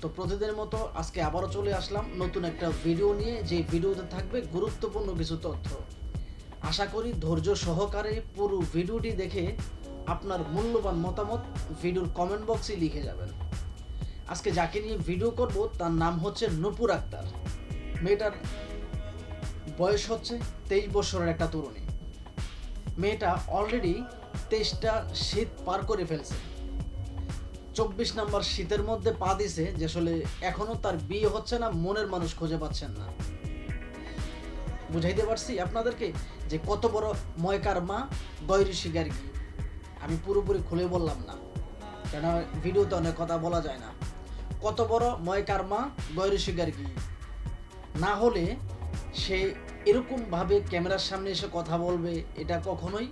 তো প্রতিদিনের মতো আজকে আবারও চলে আসলাম নতুন একটা ভিডিও নিয়ে যে ভিডিওতে থাকবে গুরুত্বপূর্ণ কিছু তথ্য। আশা করি ধৈর্য সহকারে পুরো ভিডিওটি দেখে আপনার মূল্যবান মতামত ভিডিওর কমেন্ট বক্সে লিখে যাবেন। আজকে যাকে নিয়ে ভিডিও করব, তার নাম হচ্ছে নূপুর আক্তার। মেয়েটার বয়স হচ্ছে তেইশ বছরের একটা তরুণী। মেয়েটা অলরেডি তেইশটা শীত পার করে ফেলছে। চব্বিশ নাম্বার শীতের মধ্যে পা দিছে, যে আসলে এখনও তার বিয়ে হচ্ছে না, মনের মানুষ খুঁজে পাচ্ছেন না। বুঝাইতে পারছি আপনাদেরকে যে কত বড় ময়কার মা, গৈরী শিকার। কি আমি পুরোপুরি খুলে বললাম না, কেন ভিডিওতে অনেক কথা বলা যায় না। কত বড় ময়কার মা, গৈরী শিকার। কি না হলে সে এরকম ভাবে ক্যামেরার সামনে এসে কথা বলবে, এটা কখনোই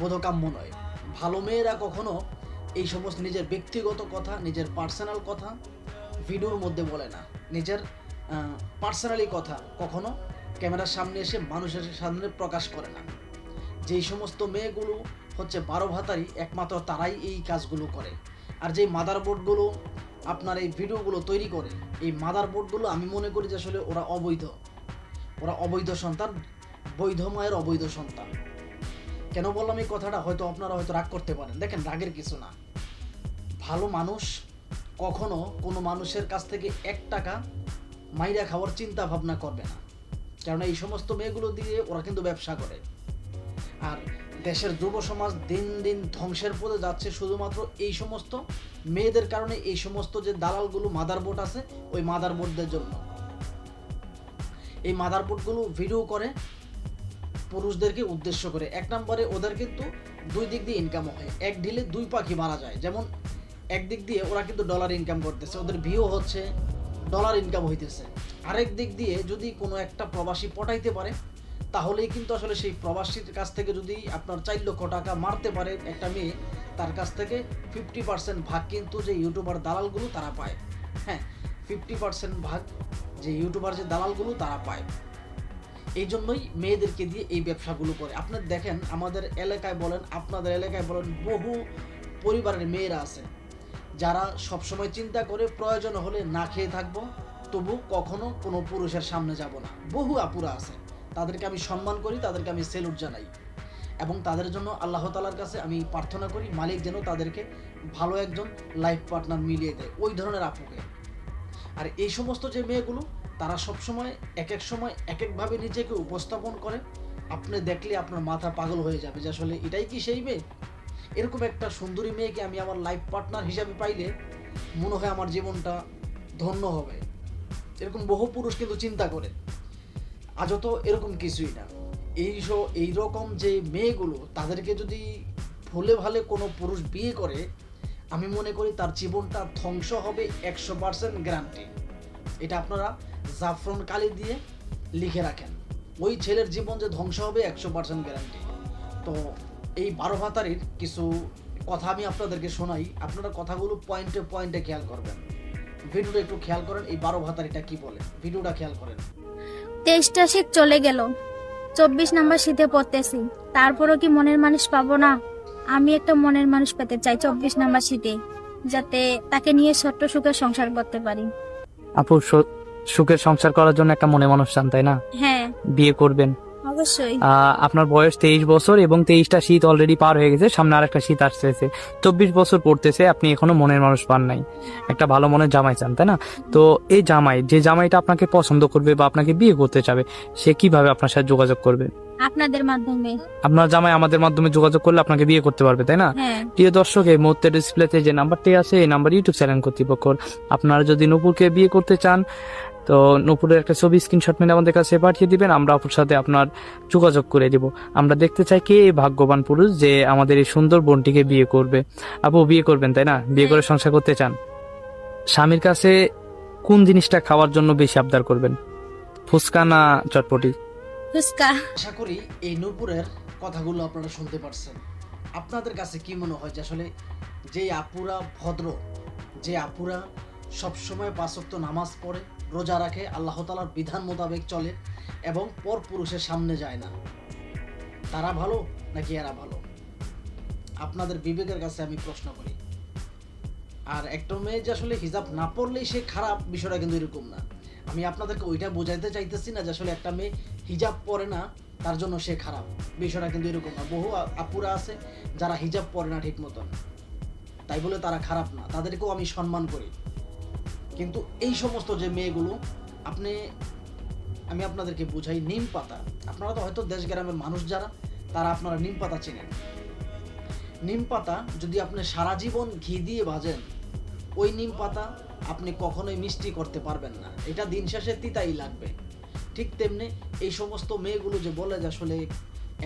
বোধকাম্য নয়। ভালো মেয়েরা কখনো এই সমস্ত নিজের ব্যক্তিগত কথা, নিজের পার্সোনাল কথা ভিডিওর মধ্যে বলে না। নিজের পার্সোনালি কথা কখনো ক্যামেরার সামনে এসে মানুষের সামনে প্রকাশ করে না। যেই সমস্ত মেয়েগুলো হচ্ছে বারো ভাতারি, একমাত্র তারাই এই কাজগুলো করে। আর যেই মাদার বোর্ডগুলো আপনার এই ভিডিওগুলো তৈরি করে, এই মাদার বোর্ডগুলো আমি মনে করি যে আসলে ওরা অবৈধ। ওরা অবৈধ সন্তান, বৈধ মায়ের অবৈধ সন্তান। কেন বললাম এই কথাটা? হয়তো আপনারা হয়তো রাগ করতে পারেন। দেখেন, রাগের কিছু না। ভালো মানুষ কখনো কোনো মানুষের কাছ থেকে এক টাকা মাইরা খাওয়ার চিন্তা ভাবনা করবে না। কারণ এই সমস্ত মেয়েগুলো দিয়ে ওরা কিন্তু ব্যবসা করে। আর দেশের যুব সমাজ দিন দিন ধ্বংসের পথে যাচ্ছে শুধুমাত্র এই সমস্ত মেয়েদের কারণে, এই সমস্ত যে দালালগুলো মাদার বোর্ড আছে, ওই মাদার বোর্ডদের জন্য। এই মাদার বোর্ডগুলো ভিডিও করে পুরুষদেরকে উদ্দেশ্য করে। এক নম্বরে ওদের কিন্তু দুই দিক দিয়ে ইনকাম হয়। এক ঢিলে দুই পাখি মারা যায়। যেমন একদিক দিয়ে ওরা কিন্তু ডলার ইনকাম করতেছে। ওদের ভিউ হচ্ছে ডলার ইনকাম হইতেছে। আরেক দিক দিয়ে যদি কোনো একটা প্রবাসী পটাইতে পারে, তাহলেই কিন্তু আসলে সেই প্রবাসীর কাছ থেকে যদি আপনার চার লক্ষ টাকা মারতে পারে একটা মেয়ে, তার কাছ থেকে ফিফটি পার্সেন্ট ভাগ কিন্তু যে ইউটিউবার দালালগুলো তারা পায়। হ্যাঁ ফিফটি পার্সেন্ট ভাগ যে ইউটিউবার যে দালালগুলো তারা পায়। এই জন্যই মেয়েদেরকে দিয়ে এই ব্যবসাগুলো করে। আপনার দেখেন, আমাদের এলাকায় বলেন, আপনাদের এলাকায় বলেন, বহু পরিবারের মেয়েরা আছে, যারা সবসময় চিন্তা করে প্রয়োজন হলে না খেয়ে থাকব, তবু কখনো কোনো পুরুষের সামনে যাব না। বহু আপুরা আছে, তাদেরকে আমি সম্মান করি, তাদেরকে আমি সেলুট জানাই। এবং তাদের জন্য আল্লাহ তালার কাছে আমি প্রার্থনা করি, মালিক যেন তাদেরকে ভালো একজন লাইফ পার্টনার মিলিয়ে দেয়, ওই ধরনের আপুকে। আর এই সমস্ত যে মেয়েগুলো তারা সবসময় এক এক সময় এক একভাবে নিজেকে উপস্থাপন করে। আপনি দেখলে আপনার মাথা পাগল হয়ে যাবে যে আসলে এটাই কি সেই মেয়ে? এরকম একটা সুন্দরী মেয়েকে আমি আমার লাইফ পার্টনার হিসাবে পাইলে মনে হয় আমার জীবনটা ধন্য হবে। এরকম বহু পুরুষ কিন্তু চিন্তা করে। আজও তো এরকম কিছুই না। এই সব এইরকম যে মেয়েগুলো, তাদেরকে যদি ভুলে ভালে কোনো পুরুষ বিয়ে করে, আমি মনে করি তার জীবনটা ধ্বংস হবে একশো পার্সেন্ট গ্যারান্টি এটা আপনারা জাফরন কালি দিয়ে লিখে রাখেন। ওই ছেলের জীবন যে ধ্বংস হবে একশো পার্সেন্ট গ্যারান্টি তো এই বারো ভাতারির কিছু কথা আমি আপনাদেরকে শোনাই। আপনারা কথাগুলো পয়েন্টে পয়েন্টে খেয়াল করবেন। ভিডিওটা একটু খেয়াল করেন এই বারো ভাতারিটা কি বলে? ভিডিওটা খেয়াল করেন। তেইশটা শীত চলে গেল। চব্বিশ নাম্বার শীতে পড়তেছি। তারপরও কি মনের মানুষ পাবো না? আমি একটা মনের মানুষ পেতে চাই চব্বিশ নাম্বার শীতে যাতে তাকে নিয়ে ছোট্ট সুখে সংসার করতে পারি। আপু সুখের সংসার করার জন্য একটা মনে মানুষ চান তাই না? হ্যাঁ। বিয়ে করবেন। অবশ্যই। আপনার বয়স তেইশ বছর এবং তেইশটা শীত অলরেডি পার হয়ে গেছে সামনে আরেকটা শীত আসতেছে। চব্বিশ বছর পড়তেছে আপনি এখনও মনের মানুষ পান নাই। একটা ভালো মনের জামাই চান তাই না? তো এই জামাই যে জামাইটা আপনাকে পছন্দ করবে বা আপনাকে বিয়ে করতে চাবে সে কীভাবে আপনার সাথে যোগাযোগ করবে? আপনাদের মাধ্যমে। আপনার জামাই আমাদের মাধ্যমে যোগাযোগ করলে আপনাকে বিয়ে করতে পারবে তাই না? হ্যাঁ। প্রিয় দর্শক এই মুহূর্তে ডিসপ্লেতে যে নাম্বারটি আছে এই নাম্বার ইউটিউব চ্যানেল কর্তৃপক্ষর আপনারা যদি নূপুরকে বিয়ে করতে চান তো নূপুরের একটা ছবি স্ক্রিনশট মেরে আমাদের কাছে পাঠিয়ে দিবেন আমরা আপুর সাথে আপনার যোগাযোগ করে দিব। আমরা দেখতে চাই কে এই ভাগ্যবান পুরুষ যে আমাদের এই সুন্দর বোনটিকে বিয়ে করবে। আপু বিয়ে করবেন তাই না? বিয়ে করে সংসার করতে চান। স্বামীর কাছে কোন জিনিসটা খাওয়ার জন্য বেশি আবদার করবেন? ফুচকা না চটপটি? ফুচকা। আশা করি এই নূপুরের কথাগুলো আপনারা শুনতে পারছেন। আপনাদের কাছে কি মনে হয় যে আসলে যে আপুরা ভদ্র যে আপুরা সবসময় পাঁচক্ত নামাজ পড়ে রোজা রাখে, আল্লাহ তালার বিধান মোতাবেক চলে এবং পর পুরুষের সামনে যায় না। তারা ভালো নাকি এরা ভালো? আপনাদের বিবেকের কাছে আমি প্রশ্ন করি। আর একটা মেয়ে যে আসলে হিজাব না পড়লেই সে খারাপ বিষয়টা কিন্তু এরকম না। আমি আপনাদেরকে ওইটা বোঝাইতে চাইতেছি না যে আসলে একটা মেয়ে হিজাব পরে না, তার জন্য সে খারাপ। বিষয়টা কিন্তু এরকম না। বহু আপুরা আছে যারা হিজাব পরে না ঠিক মতন তাই বলে তারা খারাপ না। তাদেরকেও আমি সম্মান করি। কিন্তু এই সমস্ত যে মেয়েগুলো, আপনি, আমি আপনাদেরকে বুঝাই, নিম পাতা। আপনারা তো হয়তো দেশ গ্রামের মানুষ যারা, তারা আপনারা নিম পাতা চেনেন। নিম পাতা যদি আপনি সারা জীবন ঘি দিয়ে ভাজেন, ওই নিম পাতা আপনি কখনোই মিষ্টি করতে পারবেন না। এটা দিন শেষে তিতাই লাগবে। ঠিক তেমনি এই সমস্ত মেয়েগুলো যে বলে যে আসলে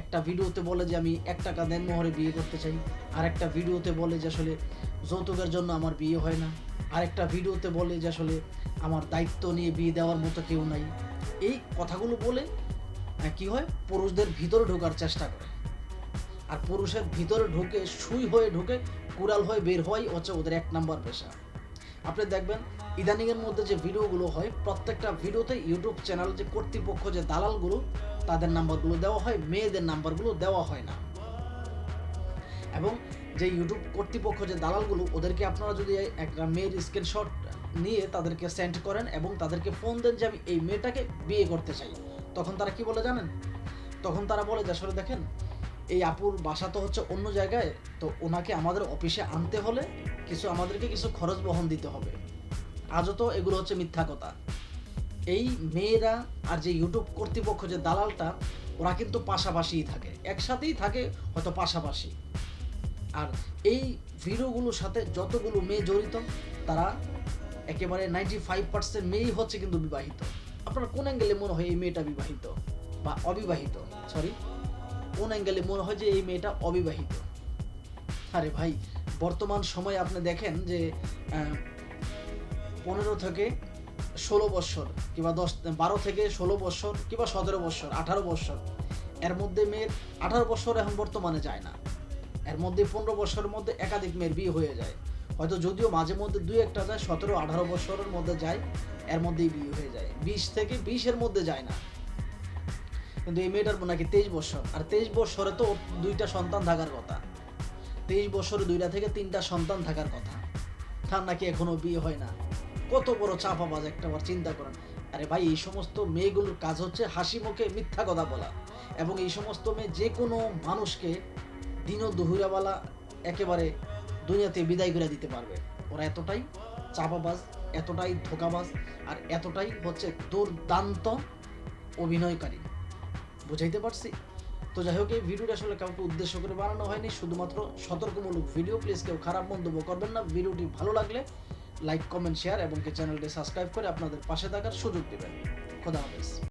একটা ভিডিওতে বলে যে আমি এক টাকা দেন মোহরে বিয়ে করতে চাই। আর একটা ভিডিওতে বলে যে আসলে যৌতুকের জন্য আমার বিয়ে হয় না। আর একটা ভিডিওতে বলে যে আসলে আমার দায়িত্ব নিয়ে বিয়ে দেওয়ার মতো কেউ নাই। এই কথাগুলো বলে কি হয়? পুরুষদের ভিতরে ঢোকার চেষ্টা করে। আর পুরুষের ভিতরে ঢুকে, সুই হয়ে ঢুকে, কুড়াল হয়ে বের হওয়াই হচ্ছে ওদের এক নাম্বার পেশা। আপনি দেখবেন ইদানিং এর মধ্যে যে ভিডিওগুলো হয়, প্রত্যেকটা ভিডিওতে ইউটিউব চ্যানেল যে কর্তৃপক্ষ যে দালালগুলো তাদের নাম্বারগুলো দেওয়া হয়, মেয়েদের নাম্বারগুলো দেওয়া হয় না। এবং যে ইউটিউব কর্তৃপক্ষ, যে দালালগুলো, ওদেরকে আপনারা যদি একটা মেয়ের স্ক্রিনশট নিয়ে তাদেরকে সেন্ড করেন এবং তাদেরকে ফোন দেন যে আমি এই মেয়েটাকে বিয়ে করতে চাই, তখন তারা কি বলে জানেন? তখন তারা বলে যে, আসলে দেখেন, এই আপুর বাসা তো হচ্ছে অন্য জায়গায়, তো ওনাকে আমাদের অফিসে আনতে হলে কিছু আমাদেরকে কিছু খরচ বহন দিতে হবে। আজও তো এগুলো হচ্ছে মিথ্যা কথা। এই মেয়েরা আর যে ইউটিউব কর্তৃপক্ষ যে দালালটা, ওরা কিন্তু পাশাপাশিই থাকে। একসাথেই থাকে, হয়তো পাশাপাশি। আর এই ভিডিওগুলোর সাথে যতগুলো মেয়ে জড়িত, তারা একেবারে নাইনটি ফাইভ পার্সেন্ট মেয়েই হচ্ছে কিন্তু বিবাহিত। আপনার কোন অ্যাঙ্গেলে মনে হয় এই মেয়েটা বিবাহিত বা অবিবাহিত? সরি কোন অ্যাঙ্গেলে মনে হয় যে এই মেয়েটা অবিবাহিত? আরে ভাই, বর্তমান সময়ে আপনি দেখেন যে পনেরো থেকে ষোলো বছর কিংবা দশ, বারো থেকে ষোলো বছর কিংবা সতেরো বছর আঠারো বছর এর মধ্যে মেয়ের আঠারো বছর এখন বর্তমানে যায় না। এর মধ্যে পনেরো বছরের মধ্যে একাধিক মেয়ের বিয়ে হয়ে যায়। হয়তো যদিও মাঝে মধ্যে দুই একটা যায়, সতেরো, আঠারো বছরের মধ্যে যায়, এর মধ্যেই বিয়ে হয়ে যায়। বিশ থেকে বিশের মধ্যে যায় না। কিন্তু এই মেয়েটার নাকি তেইশ বছর আর তেইশ বছরে তো দুইটা সন্তান থাকার কথা। তেইশ বছরে দুইটা থেকে তিনটা সন্তান থাকার কথা। তার নাকি এখনও বিয়ে হয় না। কত বড় চাপাবাজ একটা বার চিন্তা করেন। আরে ভাই, এই সমস্ত মেয়েগুলোর কাজ হচ্ছে হাসি মুখে মিথ্যা কথা বলা। এবং এই সমস্ত মেয়ে যে কোনো মানুষকে দিন দুহুরাওয়ালা একেবারে দুনিয়াতে বিদায় করে দিতে পারবে। ওরা এতটাই চাপাবাজ এতটাই ধোকাবাজ, আর এতটাই হচ্ছে দুর্দান্ত অভিনয়কারী। বুঝাইতে পারছি? তো যাই হোক, এই ভিডিওটা আসলে কাউকে উদ্দেশ্য করে বানানো হয়নি। শুধুমাত্র সতর্কমূলক ভিডিও। প্লিজ কেউ খারাপ মন্তব্য করবেন না। ভিডিওটি ভালো লাগলে লাইক কমেন্ট শেয়ার এবং চ্যানেলটি সাবস্ক্রাইব করে আপনাদের পাশে থাকার সুযোগ দেবেন। খোদা হাফেজ।